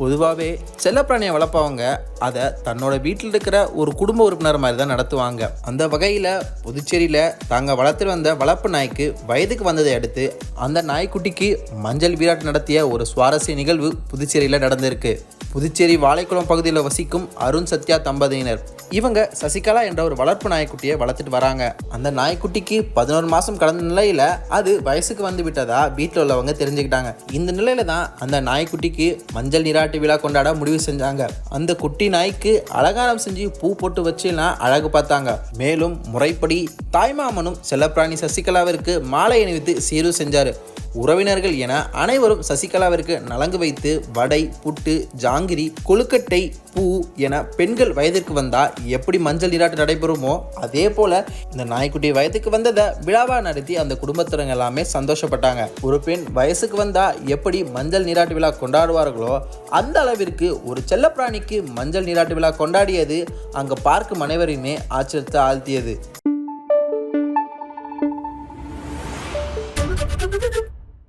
பொதுவாகவே செல்லப்பிராணியை வளர்ப்பவங்க அதை தன்னோட வீட்டில் இருக்கிற ஒரு குடும்ப உறுப்பினர் மாதிரி தான் நடத்துவாங்க. அந்த வகையில் புதுச்சேரியில் தாங்க வளர்த்துட்டு வந்த வளர்ப்பு நாய்க்கு வயதுக்கு வந்ததை அடுத்து அந்த நாய்க்குட்டிக்கு மஞ்சள் வீராட் நடத்திய ஒரு சுவாரஸ்ய நிகழ்வு புதுச்சேரியில் நடந்திருக்கு. புதுச்சேரி வாழைக்குளம் பகுதியில் வசிக்கும் அருண் சத்யா தம்பதியினர். இவங்க சசிகலா என்ற ஒரு வளர்ப்பு நாய்க்குட்டியை வளர்த்துட்டு வராங்க. அந்த நாய்க்குட்டிக்கு பதினோரு மாதம் கடந்த நிலையில் அது வயசுக்கு வந்து விட்டதா வீட்டில் உள்ளவங்க தெரிஞ்சுக்கிட்டாங்க. இந்த நிலையில தான் அந்த நாய்க்குட்டிக்கு மஞ்சள் நீராட்டு விழா கொண்டாட முடிவு செஞ்சாங்க. அந்த குட்டி நாய்க்கு அலங்காரம் செஞ்சு பூ போட்டு வச்சுலாம் அழகு பார்த்தாங்க. மேலும் முறைப்படி தாய்மாமனும் செல்லப்பிராணி சசிகலாவிற்கு மாலை அணிவித்து சீரு செஞ்சார். உறவினர்கள் என அனைவரும் சசிகலாவிற்கு நலங்கு வைத்து வடை புட்டு ஜாங்கிரி கொழுக்கட்டை பூ என பெண்கள் வயதிற்கு வந்தா எப்படி மஞ்சள் நீராட்டு நடைபெறுமோ அதே போல இந்த நாய்க்குட்டி வயதுக்கு வந்ததை விழாவா நடத்தி அந்த குடும்பத்தினங்க எல்லாமே சந்தோஷப்பட்டாங்க. ஒரு பெண் வயசுக்கு வந்தா எப்படி மஞ்சள் நீராட்டு விழா கொண்டாடுவார்களோ அந்த அளவிற்கு ஒரு செல்லப்பிராணிக்கு மஞ்சள் நீராட்டு விழா கொண்டாடியது அங்கே பார்க்கும் அனைவரையுமே ஆச்சரியத்தை ஆழ்த்தியது.